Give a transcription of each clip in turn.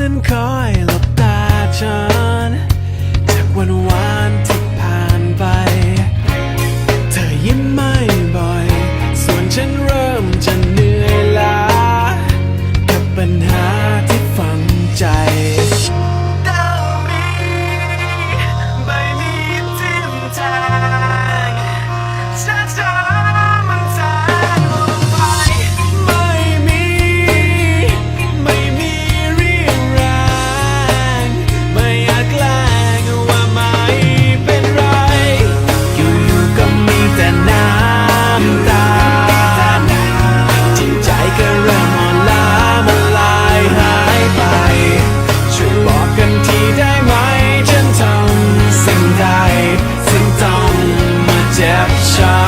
นั้นคอยหลบตาฉันจากวันวาน บฉัน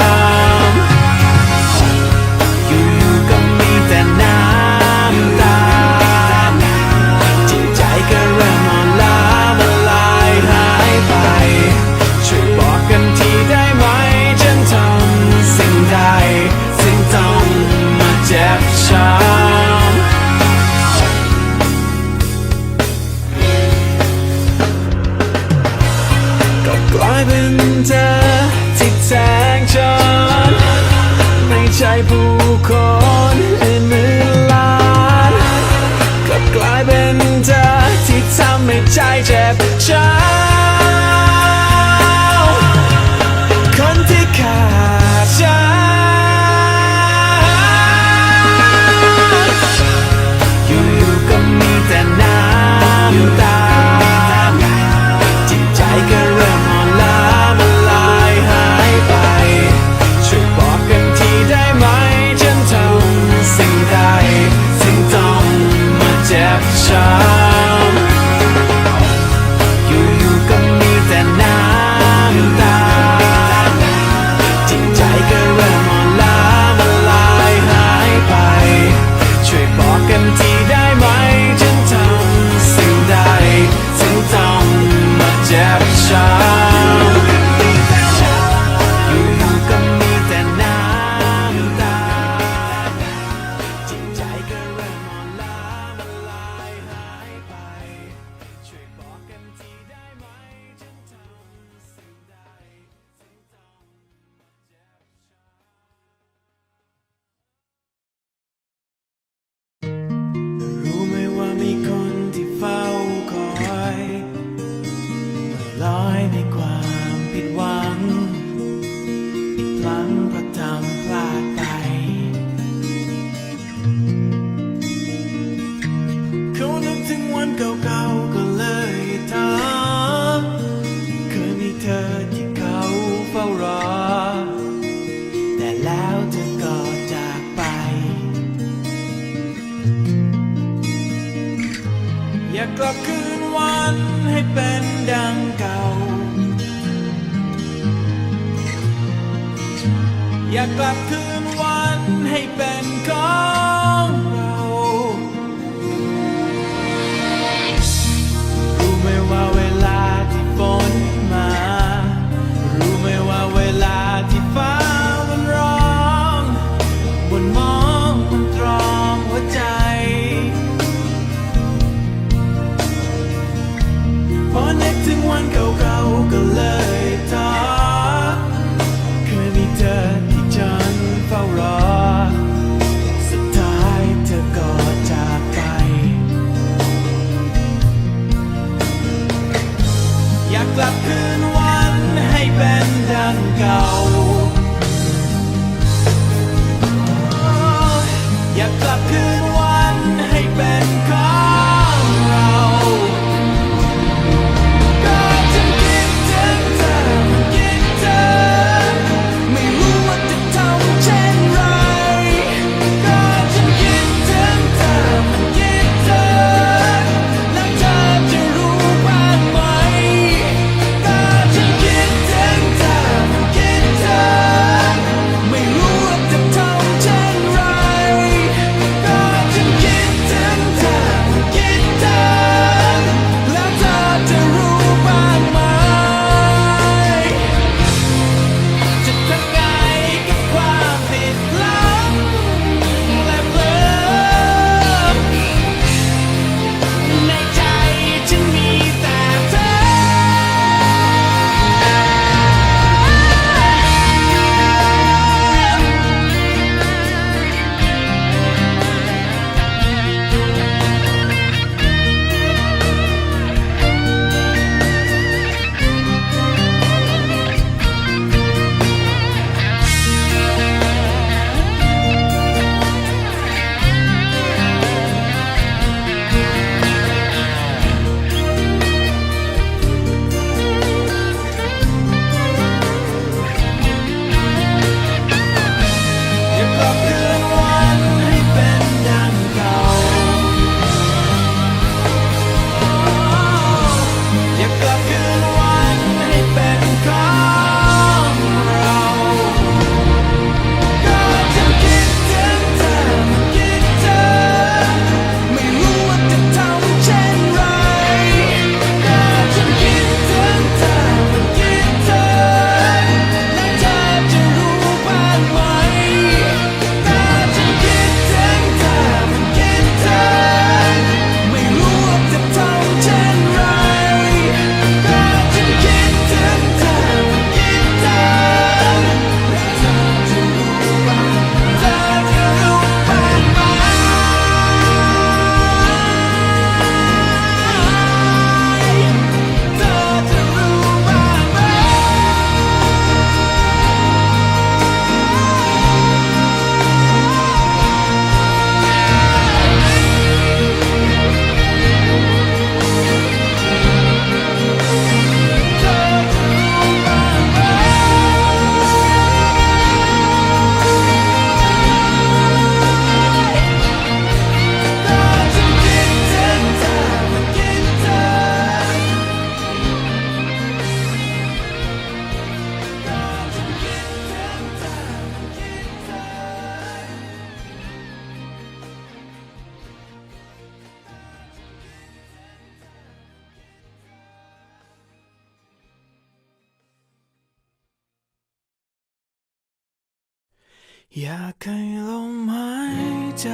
อยากให้ลมหายใจ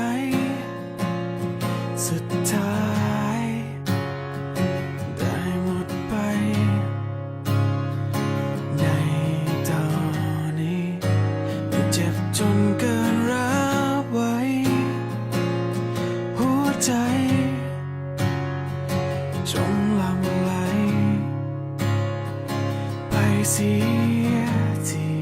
สุดท้าย ได้หมดไป ในตอนนี้ไม่เจ็บจนเกินรับไว้ หัวใจ จงลำไหล ไปเสียที